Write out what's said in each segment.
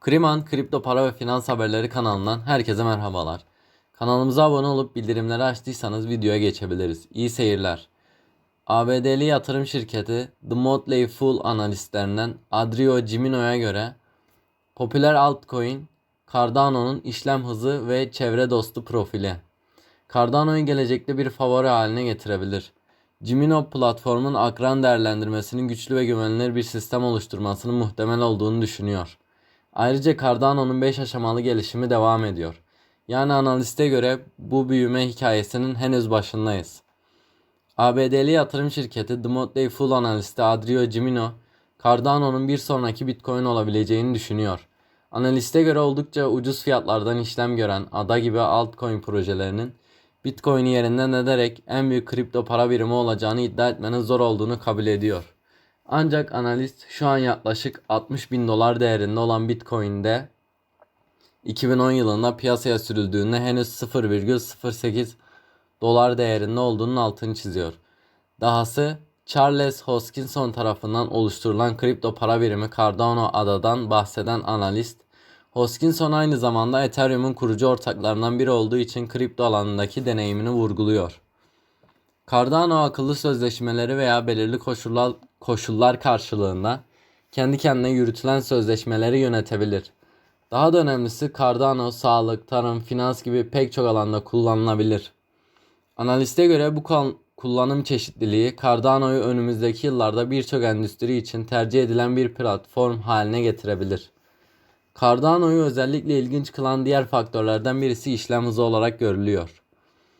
Kriman Kripto Para ve Finans Haberleri kanalından herkese merhabalar. Kanalımıza abone olup bildirimleri açtıysanız videoya geçebiliriz. İyi seyirler. ABD'li yatırım şirketi The Motley Fool analistlerinden Adrio Gimino'ya göre popüler altcoin Cardano'nun işlem hızı ve çevre dostu profili. Cardano'yu gelecekte bir favori haline getirebilir. Gimino platformun akran değerlendirmesinin güçlü ve güvenilir bir sistem oluşturmasının muhtemel olduğunu düşünüyor. Ayrıca Cardano'nun 5 aşamalı gelişimi devam ediyor. Yani analiste göre bu büyüme hikayesinin henüz başındayız. ABD'li yatırım şirketi The Motley Fool analisti Adrio Gimino, Cardano'nun bir sonraki Bitcoin olabileceğini düşünüyor. Analiste göre oldukça ucuz fiyatlardan işlem gören ADA gibi altcoin projelerinin Bitcoin'i yerinden ederek en büyük kripto para birimi olacağını iddia etmenin zor olduğunu kabul ediyor. Ancak analist şu an yaklaşık 60 bin dolar değerinde olan Bitcoin'de 2010 yılında piyasaya sürüldüğünde henüz 0,08 dolar değerinde olduğunun altını çiziyor. Dahası Charles Hoskinson tarafından oluşturulan kripto para birimi Cardano adadan bahseden analist, Hoskinson aynı zamanda Ethereum'un kurucu ortaklarından biri olduğu için kripto alanındaki deneyimini vurguluyor. Cardano akıllı sözleşmeleri veya belirli koşullar, koşullar karşılığında kendi kendine yürütülen sözleşmeleri yönetebilir. Daha da önemlisi Cardano sağlık, tarım, finans gibi pek çok alanda kullanılabilir. Analiste göre bu kullanım çeşitliliği Cardano'yu önümüzdeki yıllarda birçok endüstri için tercih edilen bir platform haline getirebilir. Cardano'yu özellikle ilginç kılan diğer faktörlerden birisi işlem hızı olarak görülüyor.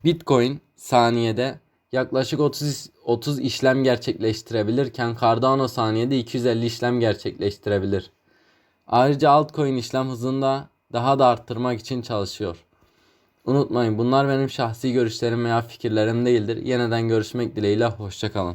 Bitcoin saniyede yaklaşık 30 30 işlem gerçekleştirebilirken Cardano saniyede 250 işlem gerçekleştirebilir. Ayrıca altcoin işlem hızını da daha da arttırmak için çalışıyor. Unutmayın bunlar benim şahsi görüşlerim veya fikirlerim değildir. Yeniden görüşmek dileğiyle hoşçakalın.